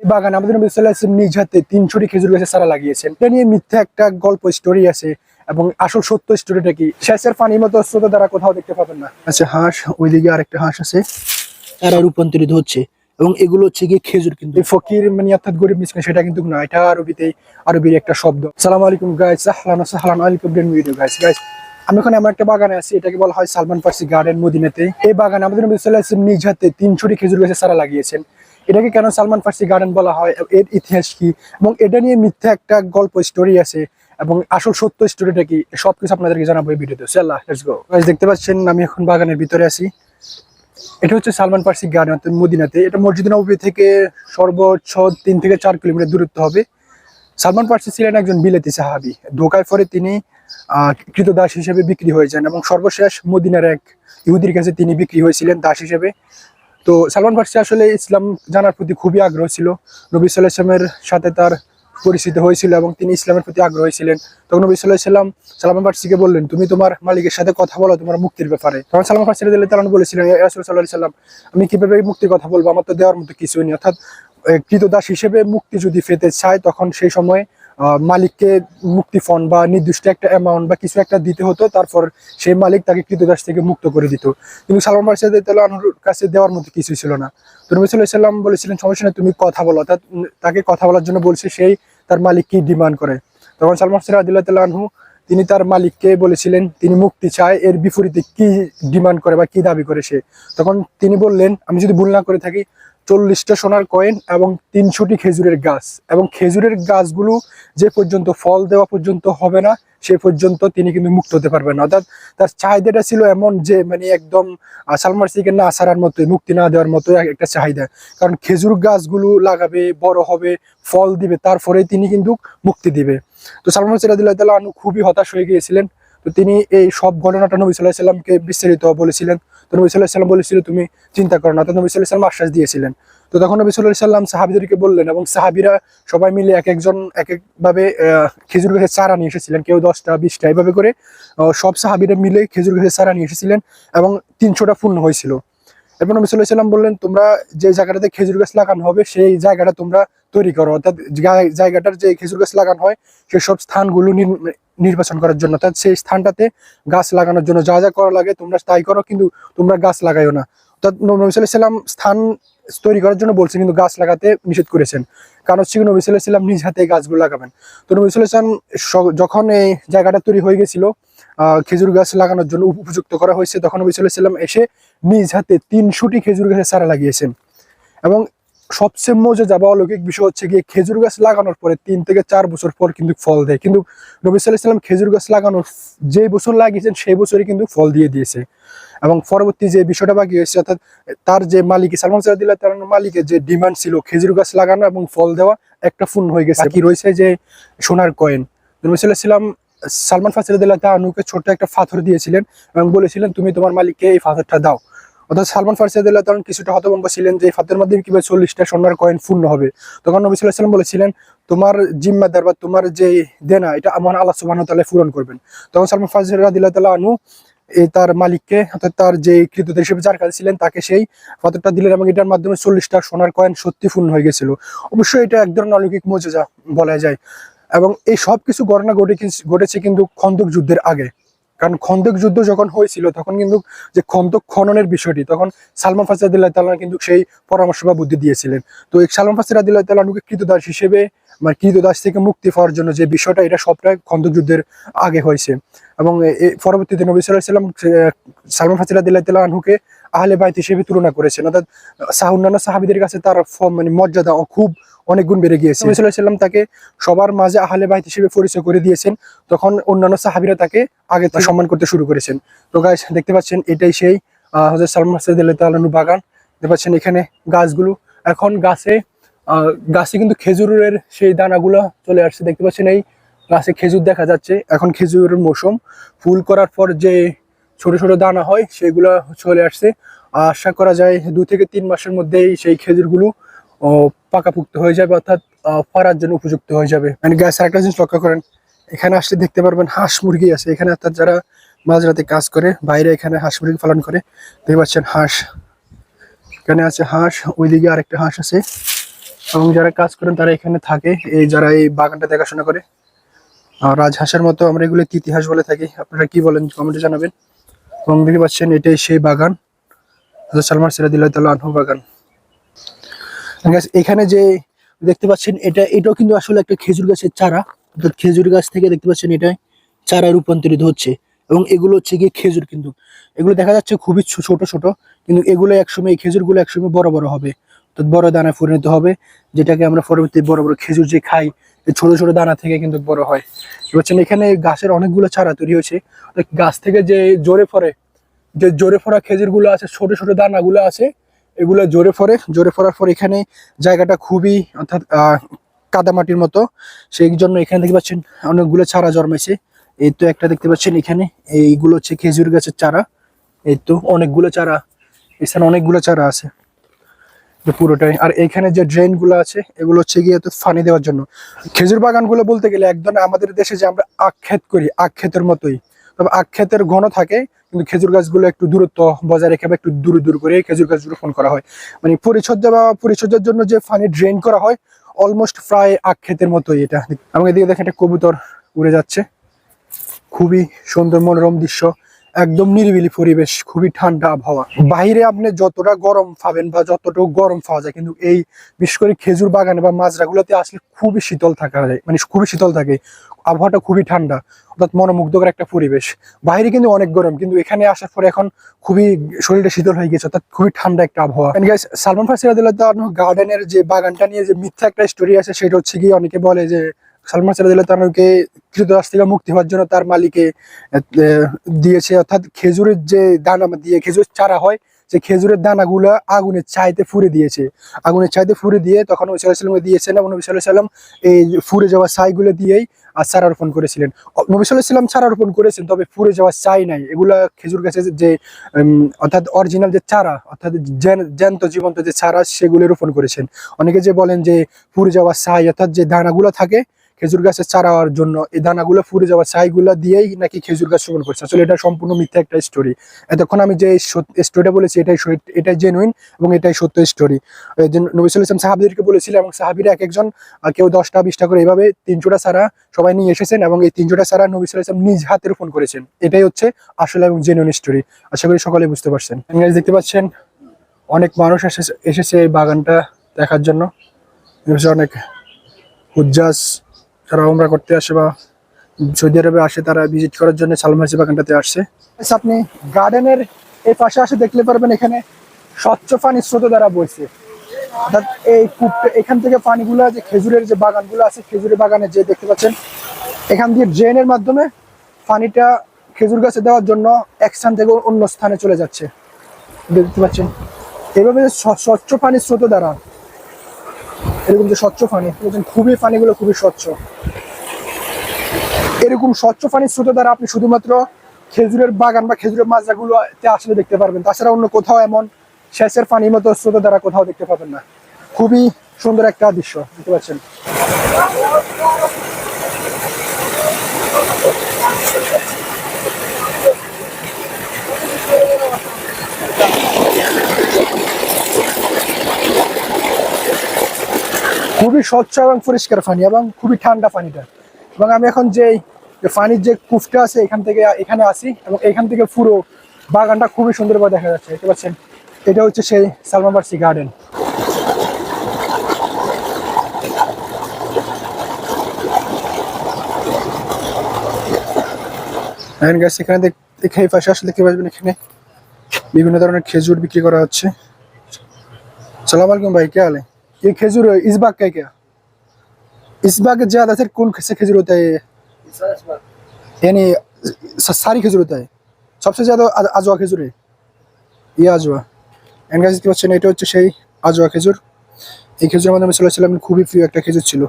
বাগান আমাদের নবী ওয়াসাল্লাম নিজ হাতে তিনশোটি খেজুর গাছের চারা লাগিয়েছেন। এটা নিয়ে মিথ্যা একটা গল্প স্টোরি আছে এবং আসল সত্য স্টোরিটা কি? শেষের পানির মতো স্রোত দ্বারা কোথাও দেখতে পাবেন না। আচ্ছা হাঁস, ওইদিকে আরেকটা হাঁস আছে। তারা রূপান্তরিত হচ্ছে এবং এগুলো হচ্ছে গিয়ে খেজুর কিন্তু। ফকির মানে অর্থাৎ গরিব মিসকিন, সেটা কিন্তু না, এটা আরবিতে, আরবির একটা শব্দ। সালাম আলাইকুম গাইস সাহলান সাহলান আলাইকুম ভিডিও গাইস গাইস আমি এখন এমন একটা বাগানে আছি, এটাকে বলা হয় সালমান ফার্সি গার্ডেন মদিনাতে। এই বাগান আমাদের নবী ওয়াসাল্লাম নিজ হাতে তিনশোটি খেজুর গাছের সারা লাগিয়েছেন। এটাকে কেন সালমান ফার্সি গার্ডেন বলা হয়? এর ইতিহাস কি? এবং এটা নিয়ে মিথ্যা একটা গল্প স্টোরি আছে। এবং আসল সত্য স্টোরিটা কি? সবকিছু আপনাদেরকে জানাব এই ভিডিওতে দেখতে পাচ্ছেন, আমি এখন বাগানের ভিতরে আছি। এটা হচ্ছে সালমান ফার্সি গার্ডেন অর্থাৎ মদিনাতে। এটা মসজিদ নবী থেকে সর্বোচ্চ তিন থেকে চার কিলোমিটার দূরত্ব হবে। সালমান ফার্সি ছিলেন একজন বিলেতি সাহাবি। ধোকায় পরে তিনি কৃতদাস হিসেবে বিক্রি হয়ে যান এবং সর্বশেষ মদিনার এক ইহুদির কাছে তিনি বিক্রি হয়েছিলেন দাস হিসেবে। তো সালমান ফার্সি আসলে ইসলাম জানার প্রতি খুবই আগ্রহ ছিল। নবী সাল্লাহ ইসলামের সাথে তার পরিচিত হয়েছিল এবং তিনি ইসলামের প্রতি আগ্রহী ছিলেন। তখন নবী সাল্লাহ সাল্লাম সালমান ফার্সিকে বললেন, তুমি তোমার মালিকের সাথে কথা বলো, তোমার মুক্তির ব্যাপারে। তখন সালমান ফার্সি রাদিয়াল্লাহু তাআলা বলেছিলেন, "ইয়া রাসূল আলাইহি সাল্লাম আমি কীভাবে মুক্তির কথা বলব? আমার তো দেওয়ার মতো কিছুই নেই। অর্থাৎ কৃতদাস হিসেবে মুক্তি যদি পেতে চায়, তখন সেই সময় মালিককে মুক্তিফন বা নির্দিষ্ট একটা অ্যামাউন্ট বা কিছু একটা দিতে হতো, তারপর সেই মালিক তাকে কৃতদাস থেকে মুক্ত করে দিত। কিন্তু সালমান রাদিয়াল্লাহু আনহুর কাছে দেওয়ার মতো কিছুই ছিল না। তো নবী সাল্লাম বলেছিলেন, সমস্যা নেই, তুমি কথা বলো। অর্থাৎ তাকে কথা বলার জন্য বলছে, সেই তার মালিক কি ডিমান্ড করে। তখন সালমান রাদিয়াল্লাহু আনহু, তিনি তার মালিককে বলেছিলেন, তিনি মুক্তি চায়, এর বিপরীতে কি ডিমান্ড করে বা কি দাবি করে সে? তখন তিনি বললেন, আমি যদি ভুল না করে থাকি চল্লিশটা সোনার কয়েন এবং তিনশোটি খেজুরের গাছ। এবং খেজুরের গাছগুলো যে পর্যন্ত ফল দেওয়া পর্যন্ত হবে না সে পর্যন্ত তিনি কিন্তু মুক্ত হতে পারবেন না। অর্থাৎ তার চাহিদাটা ছিল এমন যে মানে একদম আহ, সালমান সিকের না আসার মতোই মুক্তি না দেওয়ার মতো একটা চাহিদা। কারণ খেজুর গাছগুলো লাগাবে বড় হবে ফল দিবে তারপরে তিনি কিন্তু মুক্তি দিবে। তো সালমান সিরাদিল্লাহ তাল্লাহ খুবই হতাশ হয়ে গিয়েছিলেন। তো তিনি এই সব ঘটনাটা নবী সাল্লাহ সাল্লামকে বিস্তারিত বলেছিলেন। তো নবী সাল্লাহ সাল্লাম বলেছিল, তুমি চিন্তা করো না। তো নবী সাল্লাহ সাল্লাম আশ্বাস দিয়েছিলেন। তো তখন নবী সাল্লাহ সাল্লাম সাহাবিদেরকে বললেন এবং সাহাবিরা সবাই মিলে এক একজন, এক একভাবে খেজুর গাছের চারা নিয়ে এসেছিলেন। কেউ দশটা, বিশটা এইভাবে করে সব সাহাবিরা মিলে খেজুর গাছের চারা নিয়ে এসেছিলেন এবং তিনশোটা পূর্ণ হয়েছিল। এরপর নবী সাল্লাম বললেন, তোমরা যে জায়গাটাতে খেজুর গাছ লাগানো হবে, সেই জায়গাটা তোমরা তৈরি করো। অর্থাৎ জায়গাটার যে খেজুর গাছ লাগানো হয় সেসব স্থানগুলো নির- নির্বাচন করার জন্য। অর্থাৎ সেই স্থানটাতে গাছ লাগানোর জন্য যা যা করা লাগে, তোমরা তাই করো, কিন্তু তোমরা গাছ লাগাইও না। অর্থাৎ নবী সাল্লাম স্থান তৈরি করার জন্য বলছেন, কিন্তু গাছ লাগাতে নিষেধ করেছেন। কারণ হচ্ছে নবী সাল্লাহ সাল্লাম নিজ হাতে গাছগুলো লাগাবেন। তো নবী সাল্লাহ সাল্লাম যখন এই জায়গাটা তৈরি হয়ে গেছিল খেজুর গাছ লাগানোর জন্য উপযুক্ত করা হয়েছে। তখন নবী সাল্লাম এসে নিজ হাতে তিনশোটি খেজুর গাছের চারা লাগিয়েছেন। এবং সবচেয়ে মজা যাবা অলৌকিক বিষয় হচ্ছে গিয়ে খেজুর গাছ লাগানোর পরে তিন থেকে চার বছর পর কিন্তু ফল দেয়। কিন্তু নবী সাল্লাম খেজুর গাছ লাগানোর যে বছর লাগিয়েছেন, সেই বছরই কিন্তু ফল দিয়ে দিয়েছে। এবং পরবর্তী যে বিষয়টা বাকি হয়েছে অর্থাৎ তার যে মালিক সালমান সাদিল্লাহ তার মালিকের যে ডিমান্ড ছিল, খেজুর গাছ লাগানো এবং ফল দেওয়া একটা পূর্ণ হয়ে গেছে। কি রয়েছে যে সোনার কয়েন। নবী সাল্লাহ সাল্লাম সালমান ফাসিরুদ্দাহ তানুকে ছোট্ট একটা পাথর দিয়েছিলেন এবং বলেছিলেন, তুমি তোমার মালিককে এই পাথরটা দাও। অর্থাৎ সালমান ফারসিদুল্লাহ তখন কিছুটা হতভম্ব ছিলেন যে ফাতের মাধ্যমে কীভাবে চল্লিশটা সোনার কয়েন পূর্ণ হবে। তখন নবী সাল্লাম বলেছিলেন, তোমার জিম্মাদার বা তোমার যে দেনা, এটা আমার আল্লাহ সুবাহ তাল্লাহ পূরণ করবেন। তখন সালমান ফারসিদুল্লাহ তাল্লাহ আনু এই তার মালিককে, অর্থাৎ তার যে কৃতদাস হিসেবে যার কাছে ছিলেন, তাকে সেই পাথরটা দিলেন এবং এটার মাধ্যমে চল্লিশটা সোনার কয়েন সত্যি পূর্ণ হয়ে গেছিল। অবশ্যই এটা এক ধরনের অলৌকিক মজা বলা যায়। এবং এই সব কিছু ঘটনা ঘটে ঘটেছে কিন্তু খন্দক যুদ্ধের আগে। কারণ খন্দক যুদ্ধ যখন হয়েছিল, তখন কিন্তু যে খন্দক খননের বিষয়টি, তখন সালমান ফাসিরাদিল্লাহ তাল্লাহ কিন্তু সেই পরামর্শ বা বুদ্ধি দিয়েছিলেন। তো এই সালমান ফাসিরাদিল্লাহ তাল্লাহকে কৃতদাস হিসেবে মানে কৃতদাস থেকে মুক্তি পাওয়ার জন্য যে বিষয়টা, এটা সবটাই খন্দক যুদ্ধের আগে হয়েছে। এবং পরবর্তীতে নবী সাল্লাম সালমান ফাসিরাদিল্লাহ তাল্লাহ আনহুকে আহলে বাইত হিসেবে তুলনা করেছেন। অর্থাৎ অন্যান্য সাহাবিদের কাছে তার মানে মর্যাদা খুব অনেক গুণ বেড়ে গিয়েছে। সাল্লাম তাকে সবার মাঝে আহলে বাইত হিসেবে পরিচয় করে দিয়েছেন। তখন অন্যান্য সাহাবিরা তাকে আগে সম্মান করতে শুরু করেছেন। তো গাছ দেখতে পাচ্ছেন, এটাই সেই হজরত সালমান সাইদুল্লাহ তালু বাগান। দেখতে পাচ্ছেন, এখানে গাছগুলো, এখন গাছে গাছে কিন্তু খেজুরের সেই দানাগুলো চলে আসছে। দেখতে পাচ্ছেন, এই গাছে খেজুর দেখা যাচ্ছে। এখন খেজুরের মৌসুম। ফুল করার পর যে ছোট ছোট দানা হয়, সেগুলো চলে আসছে। আশা করা যায় দু থেকে তিন মাসের মধ্যেই সেই খেজুরগুলো পাকাপুক্ত হয়ে যাবে, অর্থাৎ পাড়ার জন্য উপযুক্ত হয়ে যাবে। মানে গ্যাস আরেকটা জিনিস লক্ষ্য করেন, এখানে আসলে দেখতে পারবেন হাঁস মুরগি আছে। এখানে অর্থাৎ যারা মাঝরাতে কাজ করে, বাইরে এখানে হাঁস মুরগি পালন করে, দেখতে পাচ্ছেন হাঁস। এখানে আছে হাঁস, ওইদিকে আরেকটা হাঁস আছে। এবং যারা কাজ করেন, তারা এখানে থাকে। এই যারা এই বাগানটা দেখাশোনা করে আর রাজহাঁসের মতো আমরা এগুলো ইতিহাস বলে থাকি, আপনারা কি বলেন কমেন্টে জানাবেন। এবং দেখতে পাচ্ছেন, এটাই সেই বাগান সালমান সিরাদিল্লাহ তাল্লাহ বাগান। এখানে যে দেখতে পাচ্ছেন, এটা, এটাও কিন্তু আসলে একটা খেজুর গাছের চারা। অর্থাৎ খেজুর গাছ থেকে দেখতে পাচ্ছেন এটা চারা রূপান্তরিত হচ্ছে। এবং এগুলো হচ্ছে গিয়ে খেজুর কিন্তু। এগুলো দেখা যাচ্ছে খুবই ছোট ছোট, কিন্তু এগুলো একসময়, এই খেজুরগুলো একসময় বড় বড় হবে। অর্থাৎ বড় দানায় পরিণত হবে, যেটাকে আমরা পরবর্তী বড় বড় খেজুর যে খাই ছোট ছোট দানা থেকে কিন্তু বড় হয়। বলছেন এখানে গাছের অনেকগুলো চারা তৈরি হয়েছে। গাছ থেকে যে জোরে ফরে যে জোরে ফোরা খেজুরগুলো আছে, ছোট ছোট দানাগুলো আছে এগুলো জোরে ফরে, জোরে ফরার পর এখানে জায়গাটা খুবই, অর্থাৎ কাদামাটির মতো। সেই জন্য এখানে দেখতে পাচ্ছেন অনেকগুলো চারা জন্মেছে। এই তো একটা দেখতে পাচ্ছেন এখানে, এইগুলো হচ্ছে খেজুর গাছের চারা। এই তো অনেকগুলো চারা, এখানে অনেকগুলো চারা আছে। পুরোটাই। আর এখানে যে ড্রেনগুলো আছে, এগুলো হচ্ছে গিয়ে তো ফানি দেওয়ার জন্য। খেজুর বাগানগুলো বলতে গেলে একদম আমাদের দেশে যে আমরা আক্ষেত করি, আখ ক্ষেতের মতোই। তবে আক্ষেতের ঘন থাকে কিন্তু খেজুর গাছগুলো একটু দূরত্ব বজায় রেখে বা একটু দূর দূর করে খেজুর গাছ রোপণ করা হয়। মানে পরিচর্যা বা পরিচর্যার জন্য যে পানি ড্রেন করা হয় অলমোস্ট প্রায় আখ ক্ষেতের মতোই এটা। আমাকে দেখে দেখেন একটা কবুতর উড়ে যাচ্ছে। খুবই সুন্দর মনোরম দৃশ্য। একদম নিরিবিলি পরিবেশ, খুবই ঠান্ডা আবহাওয়া। বাইরে আপনি যতটা গরম পাবেন বা যতটুকু গরম পাওয়া যায়, কিন্তু এই বিশেষ করে খেজুর বাগানে বা মাজরাগুলোতে আসলে খুবই শীতল থাকা যায় মানে খুবই শীতল থাকে। আবহাওয়াটা খুবই ঠান্ডা, অর্থাৎ মনোমুগ্ধকর একটা পরিবেশ। বাইরে কিন্তু অনেক গরম, কিন্তু এখানে আসার পরে এখন খুবই শরীরটা শীতল হয়ে গেছে, অর্থাৎ খুবই ঠান্ডা একটা আবহাওয়া। সালমান ফাসিরাদুল্লাহ গার্ডেনের যে বাগানটা নিয়ে যে মিথ্যা একটা স্টোরি আছে, সেটা হচ্ছে কি অনেকে বলে যে সালমান সিরাদুল্লাহ তানুকে কৃতদাস থেকে মুক্তি হওয়ার জন্য তার মালিকে দিয়েছে। অর্থাৎ খেজুরের যে দানা দিয়ে খেজুর চারা হয় যে খেজুরের দানাগুলো আগুনের চাইতে ফুরে দিয়েছে। আগুনের চাইতে ফুরে দিয়ে তখন নবী সাল্লাহ সাল্লামকে দিয়েছেন এবং নবী সাল্লাহ সাল্লাম এই ফুরে যাওয়া ছাইগুলো দিয়েই আর চারা রোপণ করেছিলেন। নবী সাল্লাহ সাল্লাম চারা রোপণ করেছেন, তবে ফুরে যাওয়া চাই নাই। এগুলা খেজুর গাছের যে অর্থাৎ অরিজিনাল যে চারা, অর্থাৎ জ্যান- জ্যান্ত জীবন্ত যে চারা, সেগুলো রোপণ করেছেন। অনেকে যে বলেন যে ফুরে যাওয়া ছাই, অর্থাৎ যে দানাগুলো থাকে খেজুর গাছের চারা হওয়ার জন্য এই দানাগুলো ফুরে যাওয়া ছাইগুলো দিয়েই নাকি খেজুর গাছ রোপণ করছে। আসলে এটা সম্পূর্ণ মিথ্যা একটা স্টোরি এতক্ষণ আমি যে স্টোরিটা বলেছি, এটাই এটাই জেনুইন এবং এটাই সত্য স্টোরি নবী সাল্লাহ ইসলাম সাহাবিদেরকে বলেছিলেন এবং সাহাবিরা এক একজন কেউ দশটা, বিশটা করে এভাবে তিনশোটা চারা সবাই নিয়ে এসেছেন এবং এই তিনশোটা চারা নবী সাল্লাহ ইসলাম নিজ হাতে রোপণ করেছেন। এটাই হচ্ছে আসলে এবং জেনুইন স্টোরি আশা করি সকলে বুঝতে পারছেন। দেখতে পাচ্ছেন, অনেক মানুষ এসেছে এসেছে এই বাগানটা দেখার জন্য। অনেক হুজ্জাজ যারা উমরা করতে আসে বা সৌদি আরবে আসে তারা ভিজিট করার জন্য সালমাসি বাগানটাতে আসছে। আচ্ছা, আপনি গার্ডেনের এই পাশে আসে দেখতে পারবেন এখানে স্বচ্ছ পানি স্রোত দ্বারা বইছে। অর্থাৎ এই কূপটা এখান থেকে পানিগুলো যে খেজুরের যে বাগানগুলো আছে খেজুরের বাগানে যে দেখতে পাচ্ছেন এখান দিয়ে ড্রেনের মাধ্যমে পানিটা খেজুর গাছে দেওয়ার জন্য এক স্থান থেকে অন্য স্থানে চলে যাচ্ছে। দেখতে পাচ্ছেন? এভাবে স্বচ্ছ পানির স্রোত দ্বারা এরকম যে স্বচ্ছ পানি বলছেন খুবই পানিগুলো খুবই স্বচ্ছ। এরকম স্বচ্ছ পানির স্রোত দ্বারা আপনি শুধুমাত্র খেজুরের বাগান বা খেজুরের মাজরাগুলোতে আসলে দেখতে পারবেন। তাছাড়া অন্য কোথাও এমন শেষের পানির মতো স্রোত দ্বারা কোথাও দেখতে পাবেন না। খুবই সুন্দর একটা দৃশ্য, দেখতে পাচ্ছেন? খুবই স্বচ্ছ এবং পরিষ্কার পানি এবং খুবই ঠান্ডা পানিটা। এবং আমি এখন যে পানির যে কুফটা আছে এখান থেকে, এখানে আসি এবং এখান থেকে পুরো বাগানটা খুবই সুন্দরভাবে দেখা যাচ্ছে। দেখতে পাচ্ছেন? এটা হচ্ছে সেই সালমাবার্সি গার্ডেন। গাছ এখানে পাশে আসলে দেখতে পারবেন এখানে বিভিন্ন ধরনের খেজুর বিক্রি করা হচ্ছে। সালাম আলাইকুম ভাই, কে আলে? ये खजूर इस बाग का है क्या इस बाग के ज्यादा सर कौन से खजूर होता है ये? यानी स- सारी खजूर होता है सबसे ज्यादा আজ- আজওয়া খেজুর है ये আজওয়া এন্ড গাছ দেখতে পাচ্ছেন এটা হচ্ছে সেই আজওয়া খেজুর এই খেজুরের মধ্যে আমি চলেছিলাম খুবই প্রিয় একটা খেজুর ছিল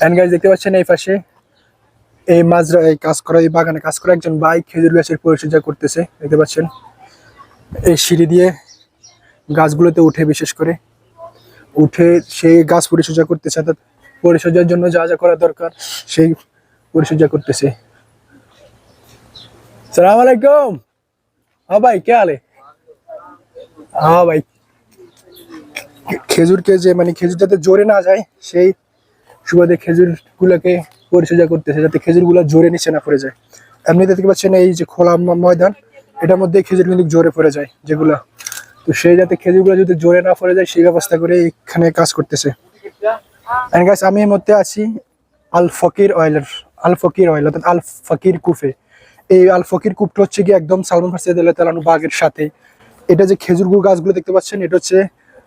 এন্ড গাছ দেখতে পাচ্ছেন এই পাশে এই মাজরা এই কাজ করা এই বাগানে কাজ করা একজন বাইক খেজুর গাছের পরিচর্যা করতেছে দেখতে পাচ্ছেন এই সিঁড়ি দিয়ে গাছগুলোতে উঠে বিশেষ করে উঠে সেই গাছ পরিচর্যা করতেছে, অর্থাৎ পরিচর্যার জন্য যা যা করা দরকার সেই পরিচর্যা করতেছে। সালাম আলাইকুম। হ্যাঁ ভাই, কে আলে? হ্যাঁ ভাই, খেজুরকে যে মানে খেজুর যাতে জোরে না যায়, সেই সুবাদে খেজুর গুলাকে পরিচর্যা করতেছে, যাতে খেজুরগুলা জোরে নিচে না পড়ে যায়। এমনিতে দেখতে পাচ্ছেন এই যে খোলা ময়দান, এটার মধ্যে খেজুর কিন্তু জোরে পড়ে যায়, যেগুলা তো সেই যাতে খেজুরগুলো যদি জোরে না পড়ে যায় সেই ব্যবস্থা করে এখানে কাজ করতেছে। Guys, আমি এর মধ্যে আছি আল ফকির অয়েলের আল ফকির অয়েল অর্থাৎ আল ফকির কুফে। এই আল ফকির কূপটা হচ্ছে কি একদম সালমান ফার্সি তালানু বাগের সাথে। এটা যে খেজুর গুড় গাছগুলো দেখতে পাচ্ছেন এটা হচ্ছে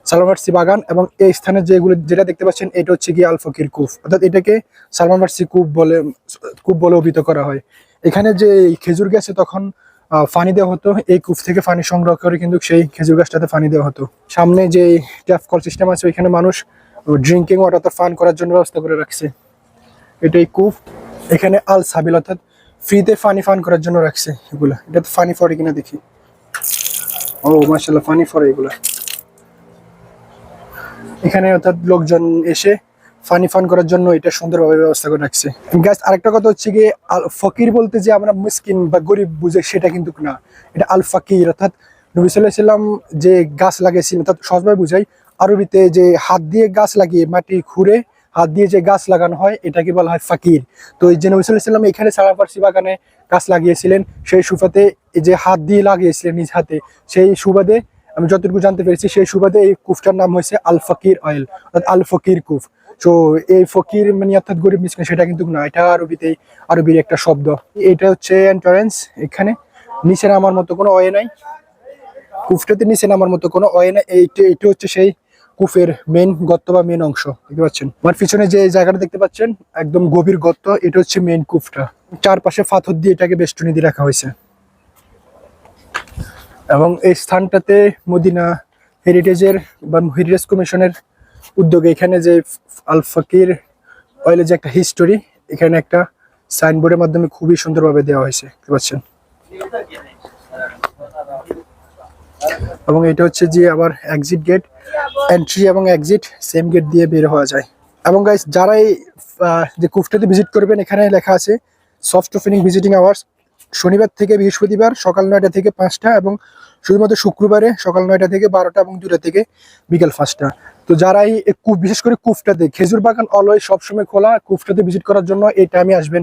সালমান ফার্সি বাগান এবং এই স্থানে যেগুলো যেটা দেখতে পাচ্ছেন এটা হচ্ছে গিয়ে আল ফকির কূপ অর্থাৎ এটাকে সালমান ফার্সি কূপ বলে কূপ বলে অভিহিত করা হয়। এখানে যে খেজুর গাছে তখন পানি দেওয়া হতো। এই কূপ থেকে পানি সংগ্রহ করে কিন্তু সেই খেজুর গাছটাতে পানি দেওয়া হতো। সামনে যে ট্যাপ কল সিস্টেম আছে, ওইখানে মানুষ ড্রিঙ্কিং ওয়াটার তো ফান করার জন্য ব্যবস্থা করে রাখছে। এটাই কূপ এখানে আল সাবিল অর্থাৎ ফ্রিতে ফানি ফান করার জন্য রাখছে এগুলা। এটা তো ফানি ফরে কিনা দেখি। ও মার্শাল্লাহ ফানি ফরে এগুলা। এখানে অর্থাৎ লোকজন এসে ফানি ফান করার জন্য এটা সুন্দরভাবে ব্যবস্থা করে রাখছে। গ্যাস আরেকটা কথা হচ্ছে গিয়ে, আল ফকির বলতে যে আমরা মিসকিন বা গরিব বুঝে সেটা কিন্তু না। এটা আল ফাকির, অর্থাৎ নবী যে গাছ লাগিয়েছিলেন অর্থাৎ সহজভাবে বুঝাই, আরবিতে যে হাত দিয়ে গাছ লাগিয়ে মাটি খুঁড়ে হাত দিয়ে যে গাছ লাগানো হয়, এটাকে বলা হয় ফাকির। তো এই যে নবী এখানে সারা ফার্সি বাগানে গাছ লাগিয়েছিলেন, সেই সুফাতে এই যে হাত দিয়ে লাগিয়েছিলেন নিজ হাতে, সেই সুবাদে, আমি যতটুকু জানতে পেরেছি, সেই সুবাদে এই কুফটার নাম হয়েছে আল ফকির অয়েল, অর্থাৎ আল ফকির কুফ। তো এই ফকির মানে অর্থাৎ গরিব মিসকিন, সেটা কিন্তু না। এটা আরবিতে আরবির একটা শব্দ। এটা হচ্ছে এন্ট্রান্স এখানে নিচে নামার মতো কোনো অয়ে নাই। কুফটাতে নিচে নামার মতো কোনো অয়ে নাই। এইটা এটা হচ্ছে সেই কুফের মেন গর্ত বা মেন অংশ। দেখতে পাচ্ছেন? আমার পিছনে যে জায়গাটা দেখতে পাচ্ছেন, একদম গভীর গর্ত, এটা হচ্ছে মেন কুফটা। চারপাশে পাথর দিয়ে এটাকে বেষ্টনী দিয়ে রাখা হয়েছে। এবং এই স্থানটাতে মদিনা হেরিটেজের বা হেরিটেজ কমিশনের উদ্যোগে এখানে যে আল ফকির অয়েলের যে একটা হিস্টোরি এখানে একটা সাইনবোর্ডের মাধ্যমে খুবই সুন্দরভাবে দেওয়া হয়েছে, দেখতে পাচ্ছেন? এবং এটা হচ্ছে যে আবার এক্সিট গেট এন্ট্রি এবং এক্সিট সেম গেট দিয়ে বের হওয়া যায়। এবং গাইস যারাই যে কুফটাতে ভিজিট করবেন, এখানে লেখা আছে সফট ওপেনিং ভিজিটিং আওয়ার্স শনিবার থেকে বৃহস্পতিবার সকাল নয়টা থেকে পাঁচটা এবং শুধুমাত্র শুক্রবারে সকাল নয়টা থেকে বারোটা এবং দুটা থেকে বিকেল পাঁচটা। তো যারাই কূপ, বিশেষ করে কুফটাতে খেজুর বাগান অলওয়েজ সবসময় খোলা কুফটাতে ভিজিট করার জন্য এই টাইমে আসবেন।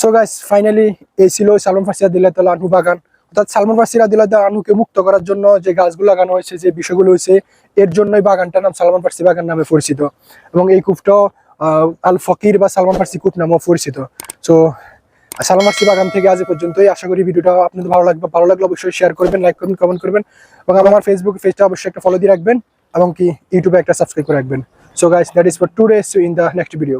সো গাইস ফাইনালি এই ছিল সালমান ফার্সি আদিল্লাহ তাল্লাহ আনহু বাগান। অর্থাৎ সালমান ফার্সি আদিল্লাহ আনহুকে মুক্ত করার জন্য যে গাছগুলো লাগানো হয়েছে, যে বিষয়গুলো হয়েছে, এর জন্যই বাগানটার নাম সালমান ফার্সি বাগান নামে পরিচিত। এবং এই কূপটাও আল ফকির বা সালমান ফার্সি কূপ নামেও পরিচিত। সো সালমান আসছি বাগান থেকে আজ পর্যন্তই। আশা করি ভিডিওটা আপনাদের ভালো লাগবে। ভালো লাগলে অবশ্যই শেয়ার করবেন লাইক করবেন কমেন্ট করবেন এবং আমার ফেসবুক পেজটা অবশ্যই একটা ফলো দিয়ে রাখবেন এবং কি ইউটিউবে একটা সাবস্ক্রাইব করে রাখবেন। So guys that is for today's in the next video